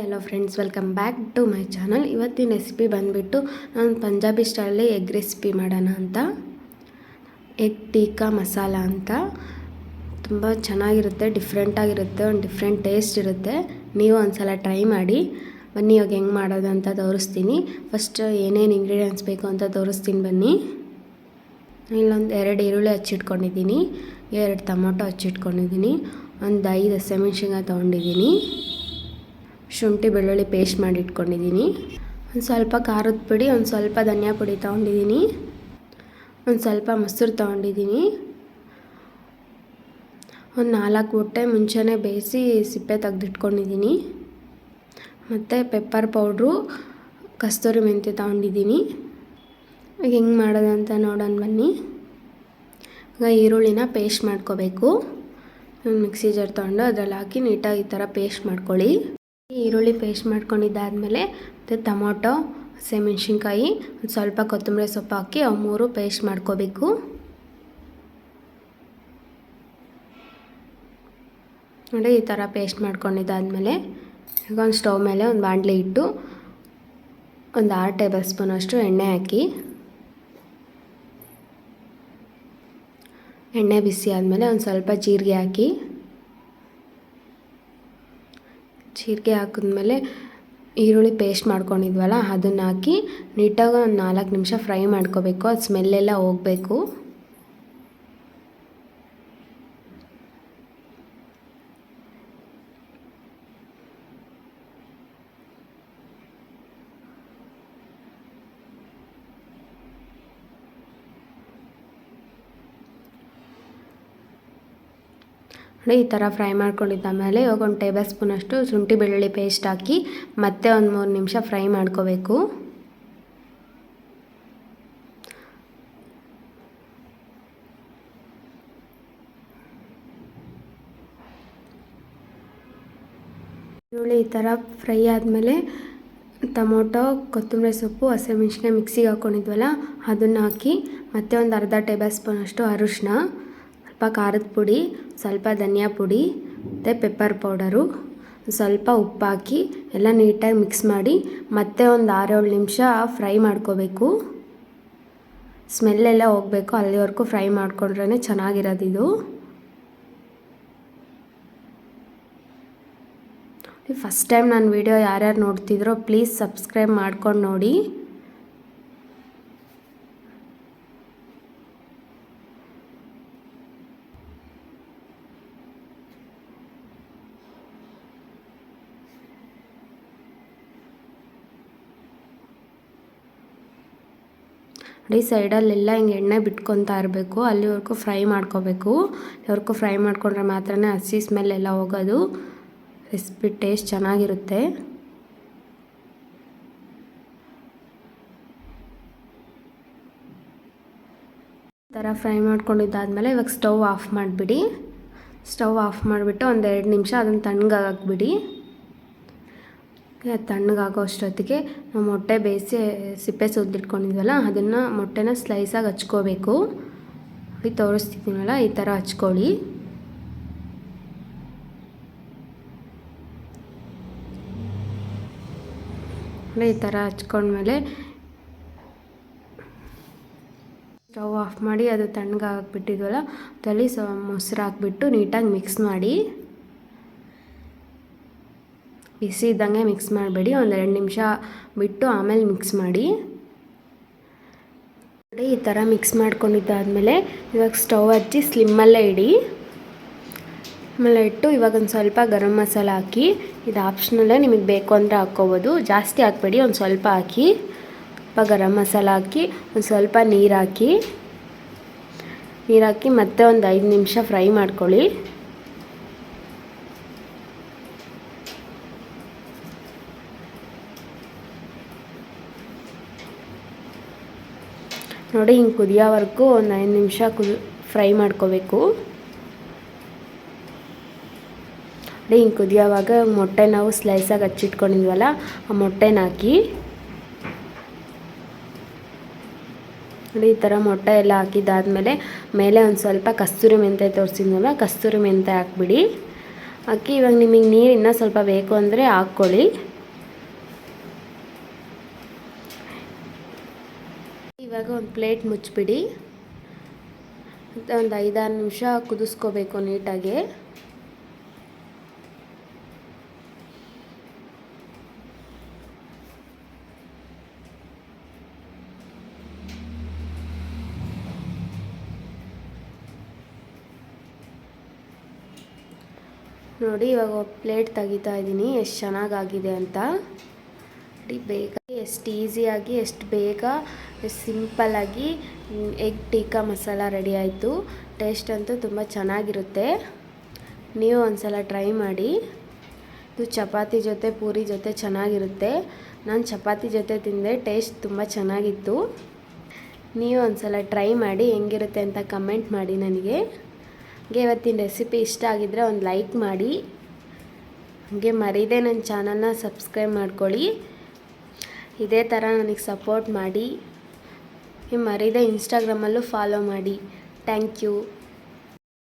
Hello friends welcome back to my channel ಇವತ್ತಿನ recipe ಬಂದುಬಿಟ್ಟು ನಾನು ಪಂಜಾಬಿ ಸ್ಟೈಲಲ್ಲಿ ಎಗ್ ರೆಸಿಪಿ ಮಾಡೋಣ ಅಂತ. ಎಗ್ ಟೀಕಾ ಮಸಾಲ ಅಂತ. ತುಂಬ ಚೆನ್ನಾಗಿರುತ್ತೆ ಡಿಫ್ರೆಂಟಾಗಿರುತ್ತೆ ಒಂದು ಡಿಫ್ರೆಂಟ್ ಟೇಸ್ಟ್ ಇರುತ್ತೆ. ನೀವು ಒಂದ್ಸಲ ಟ್ರೈ ಮಾಡಿ. ಬನ್ನಿ, ಇವಾಗ ಹೆಂಗೆ ಮಾಡೋದು ಅಂತ ತೋರಿಸ್ತೀನಿ. ಫಸ್ಟ್ ಏನೇನು ಇಂಗ್ರೀಡಿಯೆಂಟ್ಸ್ ಬೇಕು ಅಂತ ತೋರಿಸ್ತೀನಿ ಬನ್ನಿ. ಇಲ್ಲೊಂದು ಎರಡು ಈರುಳ್ಳಿ ಹಚ್ಚಿಟ್ಕೊಂಡಿದ್ದೀನಿ. ಎರಡು ಟೊಮೊಟೊ ಹಚ್ಚಿಟ್ಕೊಂಡಿದ್ದೀನಿ. ಒಂದು ಐದು ಹಸಿಮೆಣ್ಸಿನ್ಕಾಯಿ ತೊಗೊಂಡಿದ್ದೀನಿ. ಶುಂಠಿ, ಬೆಳ್ಳುಳ್ಳಿ ಪೇಸ್ಟ್ ಮಾಡಿ ಇಟ್ಕೊಂಡಿದ್ದೀನಿ. ಒಂದು ಸ್ವಲ್ಪ ಖಾರದ ಪುಡಿ, ಒಂದು ಸ್ವಲ್ಪ ಧನಿಯಾ ಪುಡಿ ತೊಗೊಂಡಿದ್ದೀನಿ. ಒಂದು ಸ್ವಲ್ಪ ಮೊಸರು ತೊಗೊಂಡಿದ್ದೀನಿ. ಒಂದು ನಾಲ್ಕು ಮೊಟ್ಟೆ ಮುಂಚೆನೇ ಬೇಯಿಸಿ ಸಿಪ್ಪೆ ತೆಗೆದಿಟ್ಕೊಂಡಿದ್ದೀನಿ. ಮತ್ತು ಪೆಪ್ಪರ್ ಪೌಡ್ರು ಕಸ್ತೂರಿ ಮೆಂತ್ಯ ತೊಗೊಂಡಿದ್ದೀನಿ. ಹೆಂಗೆ ಮಾಡೋದು ಅಂತ ನೋಡೋಣ ಬನ್ನಿ. ಈಗ ಈರುಳ್ಳಿನ ಪೇಸ್ಟ್ ಮಾಡ್ಕೋಬೇಕು. ಮಿಕ್ಸಿ ಜಾರ್ ತೊಗೊಂಡು ಅದರಲ್ಲಿ ಹಾಕಿ ನೀಟಾಗಿ ಈ ಥರ ಪೇಸ್ಟ್ ಮಾಡ್ಕೊಳ್ಳಿ. ಈರುಳ್ಳಿ ಪೇಸ್ಟ್ ಮಾಡ್ಕೊಂಡಿದ್ದಾದಮೇಲೆ ಮತ್ತು ಟೊಮೊಟೊ, ಹಸಿಮೆಣ್ಸಿನ್ಕಾಯಿ, ಒಂದು ಸ್ವಲ್ಪ ಕೊತ್ತಂಬರಿ ಸೊಪ್ಪು ಹಾಕಿ ಅವು ಮೂರು ಪೇಸ್ಟ್ ಮಾಡ್ಕೋಬೇಕು. ನೋಡಿ ಈ ಥರ ಪೇಸ್ಟ್ ಮಾಡ್ಕೊಂಡಿದ್ದಾದಮೇಲೆ ಈಗ ಒಂದು ಸ್ಟವ್ ಮೇಲೆ ಒಂದು ಬಾಣಲೆ ಇಟ್ಟು ಒಂದು ಆರು ಟೇಬಲ್ ಸ್ಪೂನಷ್ಟು ಎಣ್ಣೆ ಹಾಕಿ. ಎಣ್ಣೆ ಬಿಸಿ ಆದಮೇಲೆ ಒಂದು ಸ್ವಲ್ಪ ಜೀರಿಗೆ ಹಾಕಿ. ಜೀರಿಗೆ ಹಾಕಿದ್ಮೇಲೆ ಈರುಳ್ಳಿ ಪೇಸ್ಟ್ ಮಾಡ್ಕೊಂಡಿದ್ವಲ್ಲ, ಅದನ್ನು ಹಾಕಿ ನೀಟಾಗಿ ಒಂದು ನಾಲ್ಕು ನಿಮಿಷ ಫ್ರೈ ಮಾಡ್ಕೋಬೇಕು. ಅದು ಸ್ಮೆಲ್ಲೆಲ್ಲ ಹೋಗಬೇಕು. ನೋಡಿ, ಈ ಥರ ಫ್ರೈ ಮಾಡ್ಕೊಂಡಿದ್ದಾದಮೇಲೆ ಇವಾಗ ಒಂದು ಟೇಬಲ್ ಸ್ಪೂನಷ್ಟು ಶುಂಠಿ ಬೆಳ್ಳುಳ್ಳಿ ಪೇಸ್ಟ್ ಹಾಕಿ ಮತ್ತೆ ಒಂದು ಮೂರು ನಿಮಿಷ ಫ್ರೈ ಮಾಡ್ಕೋಬೇಕು. ಈರುಳ್ಳಿ ಈ ಥರ ಫ್ರೈ ಆದಮೇಲೆ ಟೊಮೊಟೊ, ಕೊತ್ತಂಬರಿ ಸೊಪ್ಪು ಹಸಿಮೆಣ್ಸಿನ ಮಿಕ್ಸಿಗೆ ಹಾಕ್ಕೊಂಡಿದ್ವಲ್ಲ ಅದನ್ನು ಹಾಕಿ ಮತ್ತೆ ಒಂದು ಅರ್ಧ ಟೇಬಲ್ ಸ್ಪೂನಷ್ಟು ಅರಿಶಿನ. ಸ್ವಲ್ಪ ಖಾರದ ಪುಡಿ, ಸ್ವಲ್ಪ ಧನಿಯಾ ಪುಡಿ, ಮತ್ತು ಪೆಪ್ಪರ್ ಪೌಡರು ಸ್ವಲ್ಪ ಉಪ್ಪು ಹಾಕಿ ಎಲ್ಲ ನೀಟಾಗಿ ಮಿಕ್ಸ್ ಮಾಡಿ ಮತ್ತೆ ಒಂದು ಆರೇಳು ನಿಮಿಷ ಫ್ರೈ ಮಾಡ್ಕೋಬೇಕು. ಸ್ಮೆಲ್ಲೆಲ್ಲ ಹೋಗಬೇಕು, ಅಲ್ಲಿವರೆಗೂ ಫ್ರೈ ಮಾಡ್ಕೊಂಡ್ರೇ ಇದು. ಫಸ್ಟ್ ಟೈಮ್ ನಾನು ವೀಡಿಯೋ ಯಾರ್ಯಾರು ನೋಡ್ತಿದ್ರೋ ಪ್ಲೀಸ್ ಸಬ್ಸ್ಕ್ರೈಬ್ ಮಾಡ್ಕೊಂಡು ನೋಡಿ. ನೋಡಿ ಸೈಡಲ್ಲೆಲ್ಲ ಹಿಂಗೆ ಎಣ್ಣೆ ಬಿಟ್ಕೊತಾ ಇರಬೇಕು. ಅಲ್ಲಿವರೆಗೂ ಫ್ರೈ ಮಾಡ್ಕೋಬೇಕು. ಇವ್ರಿಗೂ ಫ್ರೈ ಮಾಡಿಕೊಂಡ್ರೆ ಮಾತ್ರ ಹಸಿ ಸ್ಮೆಲ್ ಎಲ್ಲ ಹೋಗೋದು. ರೆಸಿಪಿ ಟೇಸ್ಟ್ ಚೆನ್ನಾಗಿರುತ್ತೆ. ಥರ ಫ್ರೈ ಮಾಡ್ಕೊಂಡಿದ್ದಾದಮೇಲೆ ಇವಾಗ ಸ್ಟವ್ ಆಫ್ ಮಾಡಿಬಿಡಿ. ಸ್ಟವ್ ಆಫ್ ಮಾಡಿಬಿಟ್ಟು ಒಂದೆರಡು ನಿಮಿಷ ಅದನ್ನು ತಣ್ಣಗಾಕ್ಬಿಡಿ. ತಣ್ಣಗಾಗೋ ಅಷ್ಟೊತ್ತಿಗೆ ನಾವು ಮೊಟ್ಟೆ ಬೇಯಿಸಿ ಸಿಪ್ಪೆ ಸುದ್ದಿಟ್ಕೊಂಡಿದ್ವಲ್ಲ ಅದನ್ನು ಮೊಟ್ಟೆನ ಸ್ಲೈಸಾಗಿ ಹಚ್ಕೋಬೇಕು. ಈ ತೋರಿಸ್ತಿದ್ದೀನಲ್ಲ ಈ ಥರ ಹಚ್ಕೊಳ್ಳಿ. ಈ ಥರ ಹಚ್ಕೊಂಡ್ಮೇಲೆ ಸ್ಟವ್ ಆಫ್ ಮಾಡಿ ಅದು ತಣ್ಣಗಾಗ್ಬಿಟ್ಟಿದ್ವಲ್ಲ ಅದರಲ್ಲಿ ಸ ಮೊಸರು ಹಾಕ್ಬಿಟ್ಟು ನೀಟಾಗಿ ಮಿಕ್ಸ್ ಮಾಡಿ. ಬಿಸಿ ಇದ್ದಂಗೆ ಮಿಕ್ಸ್ ಮಾಡಬೇಡಿ. ಒಂದೆರಡು ನಿಮಿಷ ಬಿಟ್ಟು ಆಮೇಲೆ ಮಿಕ್ಸ್ ಮಾಡಿ. ಈ ಥರ ಮಿಕ್ಸ್ ಮಾಡ್ಕೊಂಡಿದ್ದಾದಮೇಲೆ ಇವಾಗ ಸ್ಟವ್ ಹಚ್ಚಿ ಸ್ಲಿಮ್ಮಲ್ಲೇ ಇಡಿ. ಆಮೇಲೆ ಇಟ್ಟು ಇವಾಗ ಒಂದು ಸ್ವಲ್ಪ ಗರಂ ಮಸಾಲ ಹಾಕಿ, ಇದು ಆಪ್ಷನಲ್ಲೇ ನಿಮಗೆ ಬೇಕು ಅಂದರೆ ಹಾಕ್ಕೋಬೋದು. ಜಾಸ್ತಿ ಹಾಕ್ಬೇಡಿ, ಒಂದು ಸ್ವಲ್ಪ ಹಾಕಿ. ಸ್ವಲ್ಪ ಗರಂ ಮಸಾಲ ಹಾಕಿ, ಒಂದು ಸ್ವಲ್ಪ ನೀರು ಹಾಕಿ. ನೀರು ಹಾಕಿ ಮತ್ತೆ ಒಂದು ಐದು ನಿಮಿಷ ಫ್ರೈ ಮಾಡ್ಕೊಳ್ಳಿ. ನೋಡಿ ಹಿಂಗೆ ಕುದಿಯೋವರೆಗೂ ಒಂದು ಐದು ನಿಮಿಷ ಕುದಿ ಫ್ರೈ ಮಾಡ್ಕೋಬೇಕು. ನೋಡಿ ಹಿಂಗೆ ಕುದಿಯೋವಾಗ ಮೊಟ್ಟೆ ನಾವು ಸ್ಲೈಸಾಗಿ ಹಚ್ಚಿಟ್ಕೊಂಡಿದ್ವಲ್ಲ, ಆ ಮೊಟ್ಟೆನ ಹಾಕಿ. ನೋಡಿ ಈ ಥರ ಮೊಟ್ಟೆ ಎಲ್ಲ ಹಾಕಿದ್ದಾದಮೇಲೆ ಮೇಲೆ ಒಂದು ಸ್ವಲ್ಪ ಕಸ್ತೂರಿ ಮೆಂತೆ ತೋರಿಸಿದ್ನಲ್ಲ, ಕಸ್ತೂರಿ ಮೆಂತೆ ಹಾಕ್ಬಿಡಿ. ಹಾಕಿ ಇವಾಗ ನಿಮಗೆ ನೀರು ಇನ್ನೂ ಸ್ವಲ್ಪ ಬೇಕು ಅಂದರೆ ಹಾಕ್ಕೊಳ್ಳಿ. ಇವಾಗ ಒಂದು ಪ್ಲೇಟ್ ಮುಚ್ಚಿಬಿಡಿ. ಒಂದು ಐದಾರು ನಿಮಿಷ ಕುದಿಸ್ಕೋಬೇಕು ನೀಟಾಗಿ. ನೋಡಿ ಇವಾಗ ಪ್ಲೇಟ್ ತೆಗಿತಾ ಇದ್ದೀನಿ, ಎಷ್ಟು ಚೆನ್ನಾಗಾಗಿದೆ ಅಂತ. ಬೇಗ ಎಷ್ಟು ಈಸಿಯಾಗಿ, ಎಷ್ಟು ಬೇಗ ಸಿಂಪಲ್ಲಾಗಿ ಎಗ್ ಟೀಕಾ ಮಸಾಲ ರೆಡಿ ಆಯಿತು. ಟೇಸ್ಟ್ ಅಂತೂ ತುಂಬ ಚೆನ್ನಾಗಿರುತ್ತೆ. ನೀವು ಒಂದ್ಸಲ ಟ್ರೈ ಮಾಡಿ. ಇದು ಚಪಾತಿ ಜೊತೆ, ಪೂರಿ ಜೊತೆ ಚೆನ್ನಾಗಿರುತ್ತೆ. ನಾನು ಚಪಾತಿ ಜೊತೆ ತಿಂದೆ, ಟೇಸ್ಟ್ ತುಂಬ ಚೆನ್ನಾಗಿತ್ತು. ನೀವು ಒಂದ್ಸಲ ಟ್ರೈ ಮಾಡಿ, ಹೆಂಗಿರುತ್ತೆ ಅಂತ ಕಮೆಂಟ್ ಮಾಡಿ ನನಗೆ. ಹಾಗೆ ಇವತ್ತಿನ ರೆಸಿಪಿ ಇಷ್ಟ ಆಗಿದ್ದರೆ ಒಂದು ಲೈಕ್ ಮಾಡಿ. ಹಾಗೆ ಮರೀದೆ ನನ್ನ ಚಾನಲ್ನ ಸಬ್ಸ್ಕ್ರೈಬ್ ಮಾಡ್ಕೊಳ್ಳಿ. ಇದೇ ಥರ ನನಗೆ ಸಪೋರ್ಟ್ ಮಾಡಿ. ಮರೀದೆ ಇನ್ಸ್ಟಾಗ್ರಾಮಲ್ಲೂ ಫಾಲೋ ಮಾಡಿ. Thank you